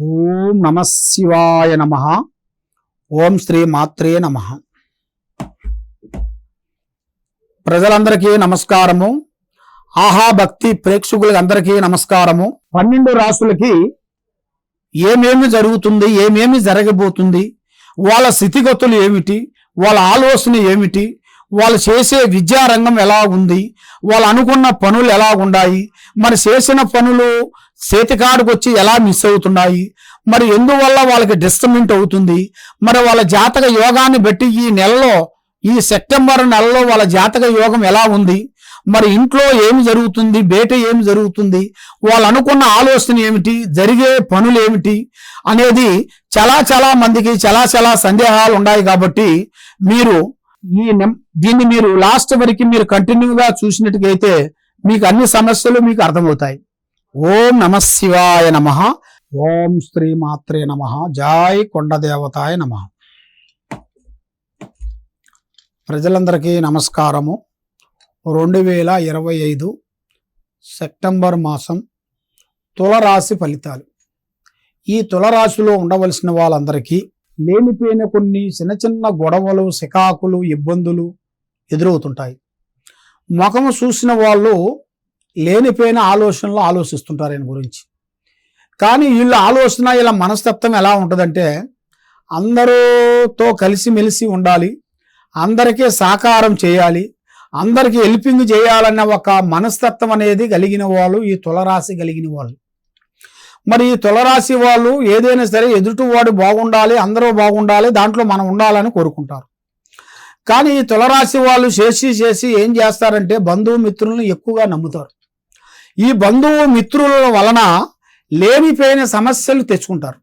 ఓం నమ శివాయ నమ. ఓం శ్రీ మాత్రే నమ. ప్రజలందరికీ నమస్కారము. ఆహా భక్తి ప్రేక్షకులందరికీ నమస్కారము. పన్నెండు రాసులకి ఏమేమి జరుగుతుంది ఏమేమి జరగబోతుంది వాళ్ళ స్థితిగతులు ఏమిటి వాళ్ళ ఆలోచన ఏమిటి వాళ్ళు చేసే విద్యారంగం ఎలా ఉంది వాళ్ళు అనుకున్న పనులు ఎలా ఉన్నాయి మరి చేసిన పనులు చేతికాడికి వచ్చి ఎలా మిస్ అవుతున్నాయి? మరి ఎందువల్ల వాళ్ళకి డిస్టర్బెంట్ అవుతుంది? మరి వాళ్ళ జాతక యోగాన్ని బట్టి ఈ నెలలో ఈ సెప్టెంబర్ నెలలో వాళ్ళ జాతక యోగం ఎలా ఉంది? మరి ఇంట్లో ఏమి జరుగుతుంది? బయట ఏమి జరుగుతుంది? వాళ్ళు అనుకున్న ఆలోచన ఏమిటి? జరిగే పనులు ఏమిటి? అనేది చాలా చాలా మందికి చాలా చాలా సందేహాలు ఉన్నాయి కాబట్టి మీరు ఈ దీన్ని మీరు లాస్ట్ వరకు మీరు కంటిన్యూగా చూసినట్టుగైతే మీకు అన్ని సమస్యలు మీకు అర్థమవుతాయి. ఓం నమ శివాయ నమ. ఓం శ్రీ మాత్రే నమ. జాయ్ కొండ దేవతాయ నమ. ప్రజలందరికీ నమస్కారము. రెండు వేల ఇరవై ఐదు సెప్టెంబర్ మాసం తులరాశి ఫలితాలు. ఈ తులరాశిలో ఉండవలసిన వాళ్ళందరికీ లేనిపోయిన కొన్ని చిన్న చిన్న గొడవలు సికాకులు ఇబ్బందులు ఎదురవుతుంటాయి. ముఖము చూసిన వాళ్ళు లేనిపోయిన ఆలోచనలు ఆలోచిస్తుంటారు ఆయన గురించి. కానీ వీళ్ళ ఆలోచన ఇలా మనస్తత్వం ఎలా ఉంటుందంటే అందరితో కలిసిమెలిసి ఉండాలి అందరికీ సాకారం చేయాలి అందరికీ హెల్పింగ్ చేయాలన్న ఒక మనస్తత్వం అనేది కలిగిన వాళ్ళు ఈ తులరాశి కలిగిన వాళ్ళు. మరి ఈ తులరాశి వాళ్ళు ఏదైనా సరే ఎదుటివాడు బాగుండాలి అందరూ బాగుండాలి దాంట్లో మనం ఉండాలని కోరుకుంటారు. కానీ ఈ తులరాశి వాళ్ళు చేసి చేసి ఏం చేస్తారంటే బంధువు మిత్రులను ఎక్కువగా నమ్ముతారు. ఈ బంధువు మిత్రుల వలన లేనిపోయిన సమస్యలు తెచ్చుకుంటారు.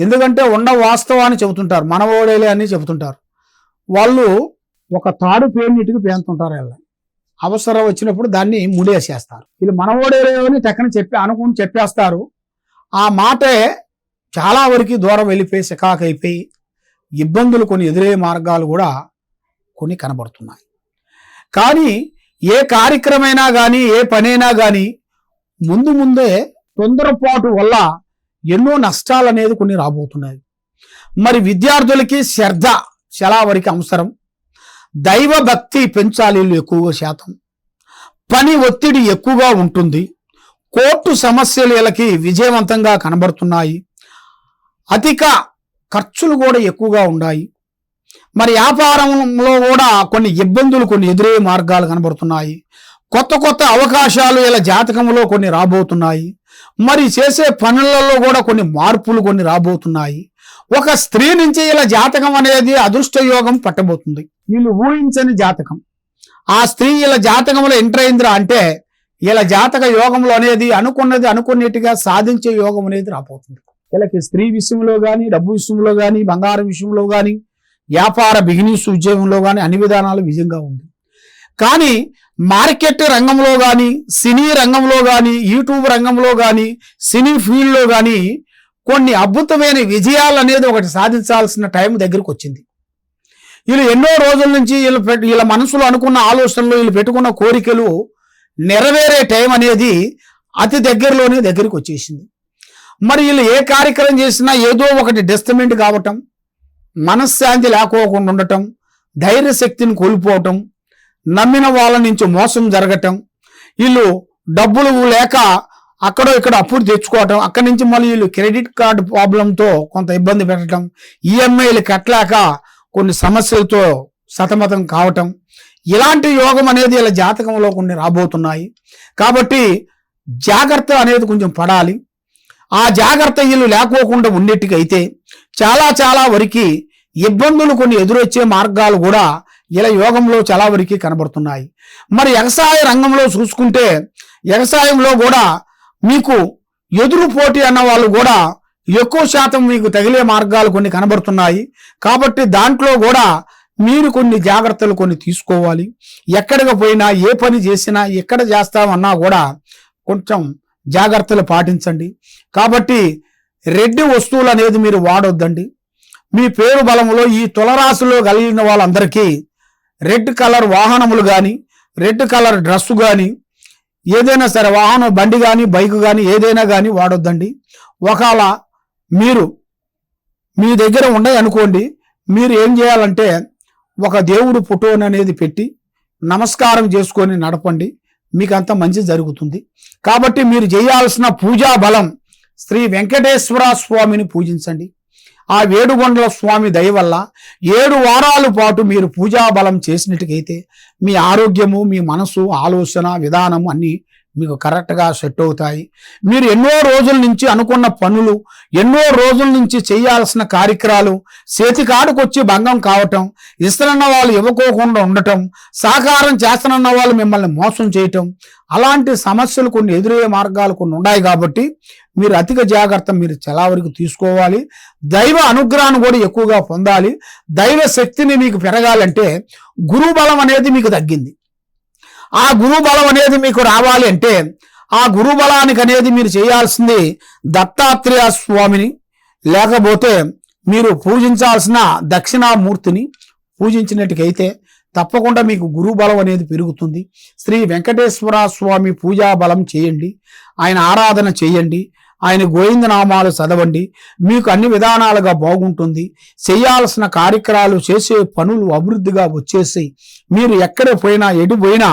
ఎందుకంటే ఉన్న వాస్తవాన్ని చెబుతుంటారు. మనవోడేలే అని చెబుతుంటారు. వాళ్ళు ఒక తాడు పేరునిటికి పేంతుంటారు వీళ్ళని. అవసరం వచ్చినప్పుడు దాన్ని ముడేసేస్తారు. వీళ్ళు మనవోడేలే అని టక్కన చెప్పి అనుకుని చెప్పేస్తారు. ఆ మాటే చాలా వరకు దూరం వెళ్ళిపోయి సికాకైపోయి ఇబ్బందులు కొన్ని ఎదురయ్యే మార్గాలు కూడా కొన్ని కనబడుతున్నాయి. కానీ ఏ కార్యక్రమైనా కానీ ఏ పనైనా కానీ ముందు ముందే తొందరపాటు వల్ల ఎన్నో నష్టాలు అనేది కొన్ని రాబోతున్నాయి. మరి విద్యార్థులకి శ్రద్ధ చాలా వరకు అవసరం. దైవ భక్తి పెంచాలి ఎక్కువగా ఎక్కువ శాతం. పని ఒత్తిడి ఎక్కువగా ఉంటుంది. కోర్టు సమస్యలు వీళ్ళకి విజయవంతంగా కనబడుతున్నాయి. అధిక ఖర్చులు కూడా ఎక్కువగా ఉన్నాయి. మరి వ్యాపారంలో కూడా కొన్ని ఇబ్బందులు కొన్ని ఎదురయ్యే మార్గాలు కనబడుతున్నాయి. కొత్త కొత్త అవకాశాలు ఇలా జాతకంలో కొన్ని రాబోతున్నాయి. మరి చేసే పనులలో కూడా కొన్ని మార్పులు కొన్ని రాబోతున్నాయి. ఒక స్త్రీ నుంచి ఇలా జాతకం అనేది అదృష్ట యోగం పట్టబోతుంది. వీళ్ళు ఊహించని జాతకం. ఆ స్త్రీ ఇలా జాతకంలో ఎంటర్ అయిందిరా అంటే ఇలా జాతక యోగంలో అనేది అనుకున్నది అనుకున్నట్టుగా సాధించే యోగం అనేది రాబోతుంది. వీళ్ళకి స్త్రీ విషయంలో కానీ డబ్బు విషయంలో కానీ బంగారం విషయంలో కానీ వ్యాపార బిజినెస్ ఉద్యోగంలో కానీ అన్ని విధానాలు విజయంగా ఉంది. కానీ మార్కెట్ రంగంలో కానీ సినీ రంగంలో కానీ యూట్యూబ్ రంగంలో కానీ సినీ ఫీల్డ్లో కానీ కొన్ని అద్భుతమైన విజయాలు అనేది ఒకటి సాధించాల్సిన టైం దగ్గరకు వచ్చింది. వీళ్ళు ఎన్నో రోజుల నుంచి వీళ్ళు వీళ్ళ మనసులో అనుకున్న ఆలోచనలు వీళ్ళు పెట్టుకున్న కోరికలు నెరవేరే టైం అనేది అతి దగ్గరలోనే దగ్గరికి వచ్చేసింది. మరి వీళ్ళు ఏ కార్యక్రమం చేసినా ఏదో ఒకటి డెస్టిమెంట్ కావటం మనశ్శాంతి లేకోకుండా ఉండటం ధైర్య శక్తిని కోల్పోవటం నమ్మిన వాళ్ళ నుంచి మోసం జరగటం వీళ్ళు డబ్బులు లేక అక్కడో ఇక్కడ అప్పుడు తెచ్చుకోవటం అక్కడి నుంచి మళ్ళీ వీళ్ళు క్రెడిట్ కార్డు ప్రాబ్లంతో కొంత ఇబ్బంది పెట్టడం ఈఎంఐలు కట్టలేక కొన్ని సమస్యలతో సతమతం కావటం ఇలాంటి యోగం అనేది వీళ్ళ జాతకంలో కొన్ని రాబోతున్నాయి. కాబట్టి జాగ్రత్త అనేది కొంచెం పడాలి. ఆ జాగ్రత్త వీళ్ళు లేకోకుండా ఉండేట్టుకైతే చాలా చాలా వరకు ఇబ్బందులు కొన్ని ఎదురొచ్చే మార్గాలు కూడా ఇలా యోగంలో చాలా వరకు కనబడుతున్నాయి. మరి వ్యవసాయ రంగంలో చూసుకుంటే వ్యవసాయంలో కూడా మీకు ఎదురు పోటీ అన్న వాళ్ళు కూడా ఎక్కువ శాతం మీకు తగిలే మార్గాలు కొన్ని కనబడుతున్నాయి. కాబట్టి దాంట్లో కూడా మీరు కొన్ని జాగ్రత్తలు కొన్ని తీసుకోవాలి. ఎక్కడికి పోయినా ఏ పని చేసినా ఎక్కడ చేస్తామన్నా కూడా కొంచెం జాగ్రత్తలు పాటించండి. కాబట్టి రెడ్డి వస్తువులు అనేది మీరు వాడొద్దండి. మీ పేరు బలములో ఈ తులరాశిలో కలిగిన వాళ్ళందరికీ రెడ్ కలర్ వాహనములు కానీ రెడ్ కలర్ డ్రెస్సు కానీ ఏదైనా సరే వాహనం బండి కానీ బైక్ కానీ ఏదైనా కానీ వాడొద్దండి. ఒకవేళ మీరు మీ దగ్గర ఉన్నాయి అనుకోండి మీరు ఏం చేయాలంటే ఒక దేవుడు ఫోటోని అనేది పెట్టి నమస్కారం చేసుకొని నడపండి. మీకు అంత మంచి జరుగుతుంది. కాబట్టి మీరు చేయాల్సిన పూజా బలం శ్రీ వెంకటేశ్వర స్వామిని పూజించండి. ఆ వేడుగొండల స్వామి దయ వల్ల ఏడు వారాల పాటు మీరు పూజా బలం చేసినట్టుకైతే మీ ఆరోగ్యము మీ మనసు ఆలోచన విధానం అన్నీ మీకు కరెక్ట్గా సెట్ అవుతాయి. మీరు ఎన్నో రోజుల నుంచి అనుకున్న పనులు ఎన్నో రోజుల నుంచి చేయాల్సిన కార్యక్రమాలు చేతికాడుకొచ్చి భంగం కావటం ఇస్తున్న వాళ్ళు ఇవ్వకోకుండా ఉండటం సహకారం చేస్తున్న వాళ్ళు మిమ్మల్ని మోసం చేయటం అలాంటి సమస్యలు కొన్ని ఎదురయ్యే మార్గాలు కొన్ని ఉన్నాయి కాబట్టి మీరు అధిక జాగ్రత్త మీరు వరకు తీసుకోవాలి. దైవ అనుగ్రహాన్ని కూడా ఎక్కువగా పొందాలి. దైవ శక్తిని మీకు పెరగాలంటే గురుబలం అనేది మీకు తగ్గింది. ఆ గురు బలం అనేది మీకు రావాలి అంటే ఆ గురు బలానికి అనేది మీరు చేయాల్సింది దత్తాత్రేయ స్వామిని లేకపోతే మీరు పూజించాల్సిన దక్షిణామూర్తిని పూజించినట్టుకైతే తప్పకుండా మీకు గురు బలం అనేది పెరుగుతుంది. శ్రీ వెంకటేశ్వర స్వామి పూజా బలం చేయండి ఆయన ఆరాధన చేయండి ఆయన గోవిందనామాలు చదవండి మీకు అన్ని విధానాలుగా బాగుంటుంది. చేయాల్సిన కార్యక్రమాలు చేసే పనులు అభివృద్ధిగా వచ్చేసి మీరు ఎక్కడ పోయినా ఎటు పోయినా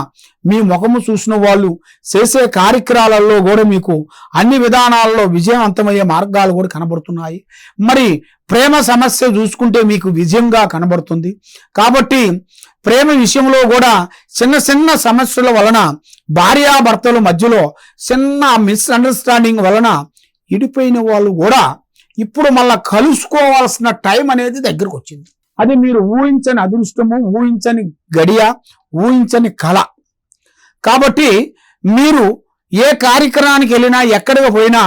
మీ ముఖము చూసిన వాళ్ళు చేసే కార్యక్రమాలలో కూడా మీకు అన్ని విధానాల్లో విజయవంతమయ్యే మార్గాలు కూడా కనబడుతున్నాయి. మరి ప్రేమ సమస్య చూసుకుంటే మీకు విజయంగా కనబడుతుంది. కాబట్టి ప్రేమ విషయంలో కూడా చిన్న చిన్న సమస్యల వలన భార్యాభర్తల మధ్యలో చిన్న మిస్అండర్స్టాండింగ్ వలన ఇడిపోయిన వాళ్ళు కూడా ఇప్పుడు మళ్ళా కలుసుకోవాల్సిన టైం అనేది దగ్గరకు వచ్చింది అది మీరు ఊహించని అదృష్టము ఊహించని గడియ ఊహించని కళ. కాబట్టి మీరు ఏ కార్యక్రమానికి వెళ్ళినా ఎక్కడికి పోయినా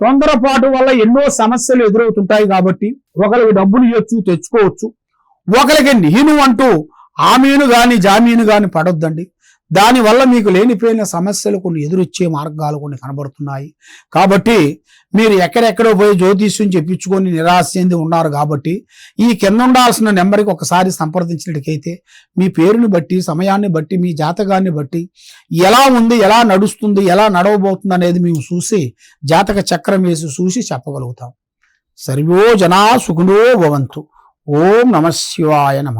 తొందరపాటు వల్ల ఎన్నో సమస్యలు ఎదురవుతుంటాయి కాబట్టి ఒకరికి డబ్బులు ఇవ్వచ్చు తెచ్చుకోవచ్చు. ఒకరికి నేను అంటూ ఆమీను గాని జామీను గాని పడొద్దండి. దానివల్ల మీకు లేనిపోయిన సమస్యలు కొన్ని ఎదురొచ్చే మార్గాలు కొన్ని కనబడుతున్నాయి. కాబట్టి మీరు ఎక్కడెక్కడో పోయి జ్యోతిష్యం చెప్పించుకొని నిరాశ చెంది ఉన్నారు కాబట్టి ఈ కింద ఉండాల్సిన నెంబర్కి ఒకసారి సంప్రదించినట్టుకైతే మీ పేరుని బట్టి సమయాన్ని బట్టి మీ జాతకాన్ని బట్టి ఎలా ఉంది ఎలా నడుస్తుంది ఎలా నడవబోతుంది అనేది మేము చూసి జాతక చక్రం వేసి చూసి చెప్పగలుగుతాం. సర్వో జనా సుఖునో భవంతు. ఓం నమ శివాయ నమ.